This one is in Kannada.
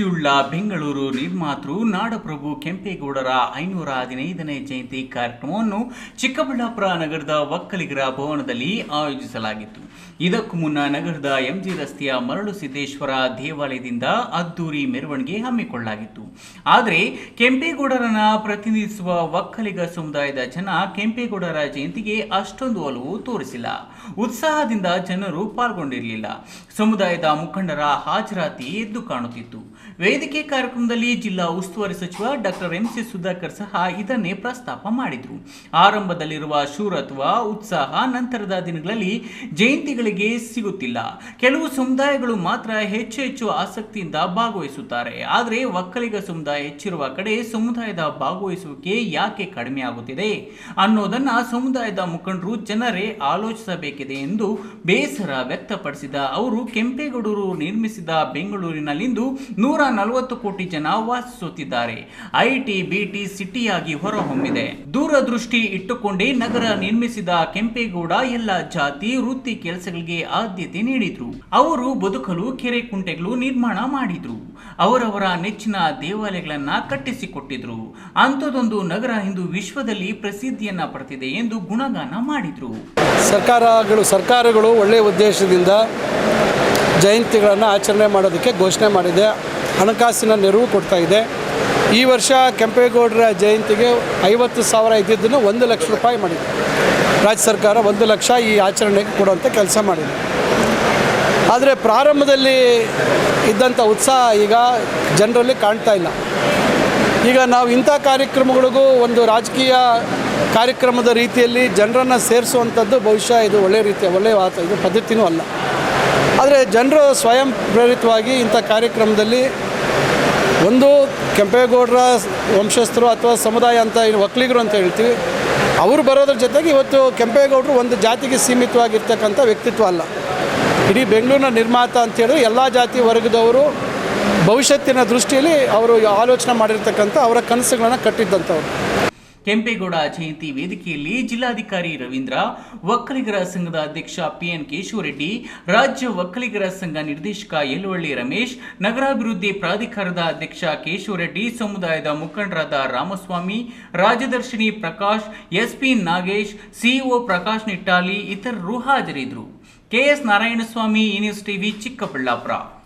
ದೃಷ್ಟಿಯುಳ್ಳ ಬೆಂಗಳೂರು ನಿರ್ಮಾತೃ ನಾಡಪ್ರಭು ಕೆಂಪೇಗೌಡರ ಐನೂರ ಹದಿನೈದನೇ ಜಯಂತಿ ಕಾರ್ಯಕ್ರಮವನ್ನು ಚಿಕ್ಕಬಳ್ಳಾಪುರ ನಗರದ ಒಕ್ಕಲಿಗರ ಭವನದಲ್ಲಿ ಆಯೋಜಿಸಲಾಗಿತ್ತು. ಇದಕ್ಕೂ ಮುನ್ನ ನಗರದ ಎಂಜಿ ರಸ್ತೆಯ ಮರಳು ಸಿದ್ದೇಶ್ವರ ದೇವಾಲಯದಿಂದ ಅದ್ದೂರಿ ಮೆರವಣಿಗೆ ಹಮ್ಮಿಕೊಳ್ಳಲಾಗಿತ್ತು. ಆದರೆ ಕೆಂಪೇಗೌಡರನ್ನ ಪ್ರತಿನಿಧಿಸುವ ಒಕ್ಕಲಿಗ ಸಮುದಾಯದ ಜನ ಕೆಂಪೇಗೌಡರ ಜಯಂತಿಗೆ ಅಷ್ಟೊಂದು ಒಲವು ತೋರಿಸಿಲ್ಲ. ಉತ್ಸಾಹದಿಂದ ಜನರು ಪಾಲ್ಗೊಂಡಿರಲಿಲ್ಲ. ಸಮುದಾಯದ ಮುಖಂಡರ ಹಾಜರಾತಿ ಎದ್ದು ಕಾಣುತ್ತಿತ್ತು. ವೇದಿಕೆ ಕಾರ್ಯಕ್ರಮದಲ್ಲಿ ಜಿಲ್ಲಾ ಉಸ್ತುವಾರಿ ಸಚಿವ ಡಾಕ್ಟರ್ ಎಂ ಸಿ ಸುಧಾಕರ್ ಸಹ ಇದನ್ನೇ ಪ್ರಸ್ತಾಪ ಮಾಡಿದರು. ಆರಂಭದಲ್ಲಿರುವ ಶೂರತ್ವ, ಉತ್ಸಾಹ ನಂತರದ ದಿನಗಳಲ್ಲಿ ಜಯಂತಿಗಳಿಗೆ ಸಿಗುತ್ತಿಲ್ಲ. ಕೆಲವು ಸಮುದಾಯಗಳು ಮಾತ್ರ ಹೆಚ್ಚು ಹೆಚ್ಚು ಆಸಕ್ತಿಯಿಂದ ಭಾಗವಹಿಸುತ್ತಾರೆ. ಆದರೆ ಒಕ್ಕಲಿಗ ಸಮುದಾಯ ಹೆಚ್ಚಿರುವ ಕಡೆ ಸಮುದಾಯದ ಭಾಗವಹಿಸುವಿಕೆ ಯಾಕೆ ಕಡಿಮೆ ಆಗುತ್ತಿದೆ ಅನ್ನೋದನ್ನ ಸಮುದಾಯದ ಮುಖಂಡರು ಜನರೇ ಆಲೋಚಿಸಬೇಕಿದೆ ಎಂದು ಬೇಸರ ವ್ಯಕ್ತಪಡಿಸಿದ ಅವರು, ಕೆಂಪೇಗೌಡರು ನಿರ್ಮಿಸಿದ ಬೆಂಗಳೂರಿನಲ್ಲಿಂದು ನೂರ ನಲವತ್ತು ಕೋಟಿ ಜನ ವಾಸಿಸುತ್ತಿದ್ದಾರೆ. ಐಟಿ, ಬಿಟಿ ಸಿಟಿಯಾಗಿ ಹೊರಹೊಮ್ಮಿದೆ. ದೂರದೃಷ್ಟಿ ಇಟ್ಟುಕೊಂಡೇ ನಗರ ನಿರ್ಮಿಸಿದ ಕೆಂಪೇಗೌಡ ಎಲ್ಲ ಜಾತಿ, ವೃತ್ತಿ ಕೆಲಸಗಳಿಗೆ ಆದ್ಯತೆ ನೀಡಿದ್ರು. ಅವರು ಬದುಕಲು ಕೆರೆ ಕುಂಟೆಗಳು ನಿರ್ಮಾಣ ಮಾಡಿದ್ರು. ಅವರವರ ನೆಚ್ಚಿನ ದೇವಾಲಯಗಳನ್ನ ಕಟ್ಟಿಸಿಕೊಟ್ಟಿದ್ರು. ಅಂಥದೊಂದು ನಗರ ಇಂದು ವಿಶ್ವದಲ್ಲಿ ಪ್ರಸಿದ್ಧಿಯನ್ನ ಪಡೆದಿದೆ ಎಂದು ಗುಣಗಾನ ಮಾಡಿದ್ರು. ಸರ್ಕಾರಗಳು ಸರ್ಕಾರಗಳು ಒಳ್ಳೆಯ ಉದ್ದೇಶದಿಂದ ಜಯಂತಿಗಳನ್ನು ಆಚರಣೆ ಮಾಡೋದಕ್ಕೆ ಘೋಷಣೆ ಮಾಡಿದೆ. ಹಣಕಾಸಿನ ನೆರವು ಕೊಡ್ತಾ ಇದೆ. ಈ ವರ್ಷ ಕೆಂಪೇಗೌಡರ ಜಯಂತಿಗೆ ಐವತ್ತು ಸಾವಿರ ಇದ್ದಿದ್ದನ್ನು ಒಂದು ಲಕ್ಷ ರೂಪಾಯಿ ಮಾಡಿದೆ ರಾಜ್ಯ ಸರ್ಕಾರ ಒಂದು ಲಕ್ಷ ಈ ಆಚರಣೆಗೆ ಕೊಡುವಂಥ ಕೆಲಸ ಮಾಡಿದೆ. ಆದರೆ ಪ್ರಾರಂಭದಲ್ಲಿ ಇದ್ದಂಥ ಉತ್ಸಾಹ ಈಗ ಜನರಲ್ಲಿ ಕಾಣ್ತಾ ಇಲ್ಲ. ಈಗ ನಾವು ಇಂಥ ಕಾರ್ಯಕ್ರಮಗಳಿಗೂ ಒಂದು ರಾಜಕೀಯ ಕಾರ್ಯಕ್ರಮದ ರೀತಿಯಲ್ಲಿ ಜನರನ್ನು ಸೇರಿಸುವಂಥದ್ದು ಬಹುಶಃ ಇದು ಒಳ್ಳೆಯ ರೀತಿಯ ಒಳ್ಳೆಯ ಇದು ಪದ್ಧತಿನೂ ಅಲ್ಲ. ಆದರೆ ಜನರು ಸ್ವಯಂ ಪ್ರೇರಿತವಾಗಿ ಇಂಥ ಕಾರ್ಯಕ್ರಮದಲ್ಲಿ ಒಂದು ಕೆಂಪೇಗೌಡರ ವಂಶಸ್ಥರು ಅಥವಾ ಸಮುದಾಯ ಅಂತ ಒಕ್ಕಲಿಗರು ಅಂತ ಹೇಳ್ತೀವಿ, ಅವರು ಬರೋದ್ರ ಜೊತೆಗೆ ಇವತ್ತು ಕೆಂಪೇಗೌಡರು ಒಂದು ಜಾತಿಗೆ ಸೀಮಿತವಾಗಿರ್ತಕ್ಕಂಥ ವ್ಯಕ್ತಿತ್ವ ಅಲ್ಲ. ಇಡೀ ಬೆಂಗಳೂರಿನ ನಿರ್ಮಾತ ಅಂತ ಎಲ್ಲ ಜಾತಿ ವರ್ಗದವರು ಭವಿಷ್ಯತ್ತಿನ ದೃಷ್ಟಿಯಲ್ಲಿ ಅವರು ಆಲೋಚನೆ ಮಾಡಿರ್ತಕ್ಕಂಥ ಅವರ ಕನಸುಗಳನ್ನು ಕಟ್ಟಿದ್ದಂಥವ್ರು. ಕೆಂಪೇಗೌಡ ಜಯಂತಿ ವೇದಿಕೆಯಲ್ಲಿ ಜಿಲ್ಲಾಧಿಕಾರಿ ರವೀಂದ್ರ ಒಕ್ಕಲಿಗರ ಸಂಘದ ಅಧ್ಯಕ್ಷ ಪಿಎನ್ ಕೇಶವರೆಡ್ಡಿ, ರಾಜ್ಯ ಒಕ್ಕಲಿಗರ ಸಂಘ ನಿರ್ದೇಶಕ ಯಲುವಳ್ಳಿ ರಮೇಶ್, ನಗರಾಭಿವೃದ್ಧಿ ಪ್ರಾಧಿಕಾರದ ಅಧ್ಯಕ್ಷ ಕೇಶವರೆಡ್ಡಿ, ಸಮುದಾಯದ ಮುಖಂಡರಾದ ರಾಮಸ್ವಾಮಿ ರಾಜದರ್ಶಿನಿ ಪ್ರಕಾಶ್, ಎಸ್ಪಿ ನಾಗೇಶ್, ಸಿಇಒ ಪ್ರಕಾಶ್ ನಿಟ್ಟಾಲಿ, ಇತರರು ಹಾಜರಿದ್ದರು. ಕೆಎಸ್ ನಾರಾಯಣಸ್ವಾಮಿ ಈ ನ್ಯೂಸ್ ಟಿವಿ ಚಿಕ್ಕಬಳ್ಳಾಪುರ.